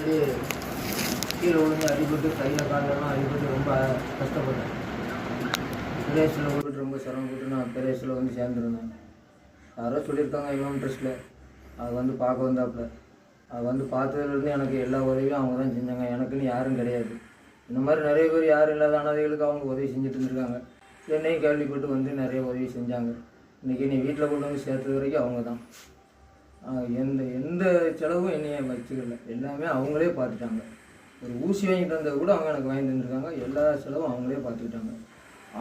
வந்து கீழே விழுந்து அடிபட்டு கையில் காலெல்லாம் அடிபட்டு ரொம்ப கஷ்டப்பட்டேன். பிரேஸில் விட்டுட்டு ரொம்ப சிரமப்பட்டு நான் பிரேஸில் வந்து சேர்ந்துருந்தேன். யாரோ சொல்லியிருக்காங்க கிலோமீட்டர்ஸில் ட்ரெஸ்ட்டில் அது வந்து பார்க்க வந்தாப்புல. அது வந்து பார்த்ததுலேருந்து எனக்கு எல்லா உதவியும் அவங்க தான் செஞ்சாங்க. எனக்குன்னு யாரும் கிடையாது. இந்த மாதிரி நிறைய பேர் யாரும் இல்லாத அனாதைகளுக்கு அவங்க உதவி செஞ்சுட்டு இருந்திருக்காங்க. என்னையும் கேள்விப்பட்டு வந்து நிறைய உதவி செஞ்சாங்க. இன்றைக்கி நீ வீட்டில் கொண்டு வந்து சேர்த்தது வரைக்கும் அவங்க தான். எந்த எந்த செலவும் என்னைய வச்சுக்கல எல்லாமே அவங்களே பார்த்துட்டாங்க. ஒரு ஊசி வாங்கிட்டு வந்தது கூட அவங்க எனக்கு வாங்கி தந்துருக்காங்க எல்லா செலவும் அவங்களே பார்த்துக்கிட்டாங்க.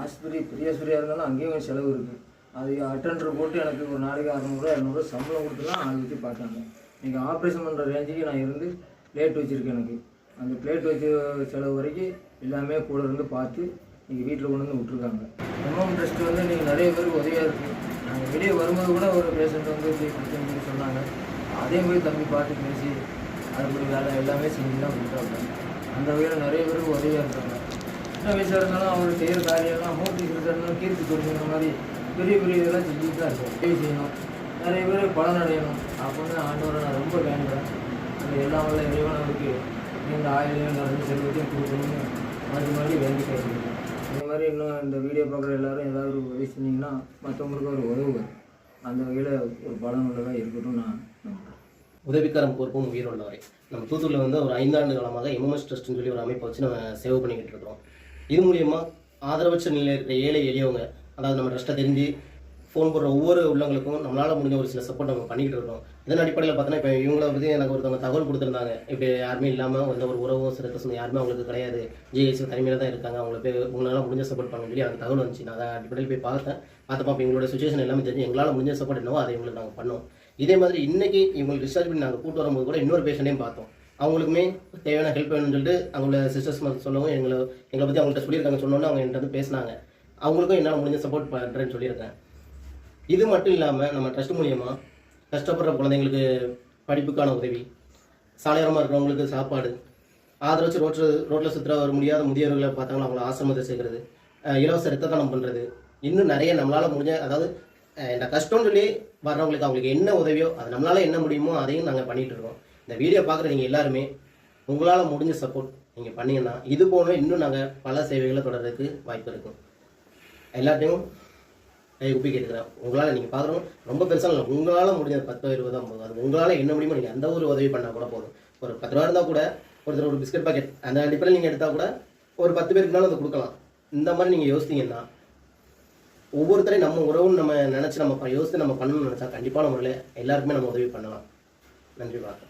ஆஸ்பத்திரி பெரிய ஆஸ்பத்திரியாக இருந்தாலும் அங்கேயும் செலவு இருக்குது அது அட்டெண்டர் போட்டு எனக்கு ஒரு நாளைக்கு அறநூறுவா இரநூறுவா சம்பளம் கொடுத்துலாம் அதை ஆள் வச்சு பார்த்தாங்க. நீங்கள் ஆப்ரேஷன் பண்ணுற ரேஞ்சுக்கு நான் இருந்து பிளேட் வச்சுருக்கேன் எனக்கு. அந்த பிளேட் வச்சு செலவு வரைக்கும் எல்லாமே கூட இருந்து பார்த்து நீங்கள் வீட்டில் கொண்டு வந்து விட்ருக்காங்க எம்எம் ட்ரஸ்ட் வந்து நீங்கள் நிறைய பேருக்கு உதவியாக இருக்குது நாங்கள் வெளியே வரும்போது கூட ஒரு பேஷண்ட் வந்து இப்படி சொன்னாங்க. அதே மாதிரி தம்பி பார்த்து பேசி அதுபடி வேலை எல்லாமே செஞ்சு தான் கொடுத்தாங்க அந்த வகையில் நிறைய பேருக்கு உதவியாக இருக்காங்க. சின்ன வயசாக இருந்தாலும் அவர் செய்கிற காரியெல்லாம் மூர்த்தி இருந்தாலும் கீர்த்தி கொடுக்குற மாதிரி பெரிய பெரிய இதெல்லாம் செஞ்சுட்டு தான் இருக்கும் உதவி செய்யணும். நிறைய பேர் பலன் அடையணும் அப்படின்னு ஆண்டவரை நான் ரொம்ப வேண்டுறேன். அந்த எல்லா வல்ல இறைவனவருக்கு இந்த ஆயிலையும் நிறைய செல்வத்தையும் கொடுக்கணும்னு மாதிரி மாதிரி வேண்டி கேட்குறேன் இந்த மாதிரி இன்னும் இந்த வீடியோ பார்க்குற எல்லோரும் ஏதாவது ஒரு உதவி செஞ்சிங்கன்னா மற்றவங்களுக்கு ஒரு உதவு அந்த வகையில் ஒரு பலன் உள்ளதாக இருக்கட்டும் நான் நம்புறேன். உதவிக்கரம் பொறுப்பும் உயிரோடு நம்ம தூத்துக்குடியில் வந்து ஒரு ஐந்தாண்டு காலமாக எம்எம்எஸ் ட்ரஸ்ட்னு சொல்லி ஒரு அமைப்பை வச்சு நம்ம சேவை பண்ணிக்கிட்டு இருக்கிறோம். இது மூலியமாக ஆதரவற்ற நிலையில் இருக்கிற ஏழை எளியவங்க அதாவது நம்ம ட்ரஸ்ட்டை தெரிஞ்சு ஃபோன் போடுற ஒவ்வொரு உள்ளவங்களுக்கும் நம்மளால் முடிஞ்ச ஒரு சில சப்போர்ட் நம்ம பண்ணிக்கிட்டு இருக்கோம் இதன் அடிப்படையில் பார்த்தோன்னா இப்போ இவங்கள பற்றி எனக்கு ஒருத்தவங்க தகவல் கொடுத்துருந்தாங்க. இப்படி யாருமே இல்லாமல் எந்த ஒரு உறவும் சிறக்க சொந்த யாருமே அவங்களுக்கு கிடையாது. ஜிஎஸ்சி தனிமையில் தான் இருக்காங்க. அவங்களை போய் உங்களால் முடிஞ்ச சப்போர்ட் பண்ண சொல்லி அந்த தகவல் வந்துச்சு. நான் அதை அடிப்படையில் போய் பார்த்தேன். பார்த்தப்போ இப்போ எங்களோட சுச்சுவேஷன் எல்லாமே தெரிஞ்சு எங்களால் முடிஞ்ச சப்போர்ட் என்னவோ அதை இவங்களுக்கு நாங்கள் பண்ணோம். இதே மாதிரி இன்னைக்கு இவங்களுக்கு டிஸ்சார்ஜ் பண்ணி நாங்கள் கூட்டு வரும்போது கூட இன்னொரு பேஷண்ட்டையும் பார்த்தோம். அவங்களுக்குமே தேவையான ஹெல்ப் வேணும்னு சொல்லிட்டு அவங்களோட சிஸ்டர்ஸ் மாதிரி சொல்லவும் எங்களை எங்களை பற்றி அவங்கள்ட்ட சொல்லியிருக்காங்க சொன்னோன்னே அவங்க என்கிட்ட வந்து பேசினாங்க. அவங்களுக்கும் என்னால் முடிஞ்ச சப்போர்ட் பண்ணுறேன்னு சொல்லியிருக்கேன். இது மட்டும் இல்லாமல் நம்ம ட்ரஸ்ட் மூலியமாக கஷ்டப்படுற குழந்தைங்களுக்கு படிப்புக்கான உதவி சாலையோரமாக இருக்கிறவங்களுக்கு சாப்பாடு ஆதரவச்சு ரோட்டில் ரோட்டில் சுற்றுற வர முடியாத முதியவர்களை பார்த்தாங்களா அவங்கள ஆசிரமத்தை சேர்க்கறது இலவச ரத்த தானம் பண்ணுறது இன்னும் நிறைய நம்மளால் முடிஞ்ச அதாவது இந்த கஷ்டம்னு சொல்லி வர்றவங்களுக்கு அவங்களுக்கு என்ன உதவியோ அது நம்மளால் என்ன முடியுமோ அதையும் நாங்கள் பண்ணிகிட்டு இருக்கோம். இந்த வீடியோ பார்க்குற நீங்கள் எல்லாருமே உங்களால் முடிஞ்ச சப்போர்ட் நீங்கள் பண்ணீங்கன்னா இது போல இன்னும் நாங்கள் பல சேவைகளை தொடர்றதுக்கு வாய்ப்பு இருக்கும். எல்லாத்தையும் கை குப்பி கேட்டுக்கிறேன். உங்களால் நீங்கள் பார்க்குறோம் ரொம்ப பெருசாக இல்லை உங்களால் முடிஞ்ச பத்து இருபது ஐம்பது. அது உங்களால் என்ன முடியுமோ நீங்கள் எந்த ஒரு உதவி பண்ணால் கூட போதும். ஒரு பத்து ரூபா இருந்தால் கூட ஒருத்தர் ஒரு பிஸ்கட் பாக்கெட் அந்த அடிப்படையில் நீங்கள் எடுத்தால் கூட ஒரு பத்து பேருக்குனாலும் அதை கொடுக்கலாம். இந்த மாதிரி நீங்கள் யோசித்தீங்கன்னா ஒவ்வொருத்தரையும் நம்ம உறவுன்னு நம்ம நினச்சி நம்ம ப- யோசித்து நம்ம பண்ணணும்னு நினச்சா கண்டிப்பான முறையில் எல்லாருக்குமே நம்ம உதவி பண்ணலாம். நன்றி வணக்கம்.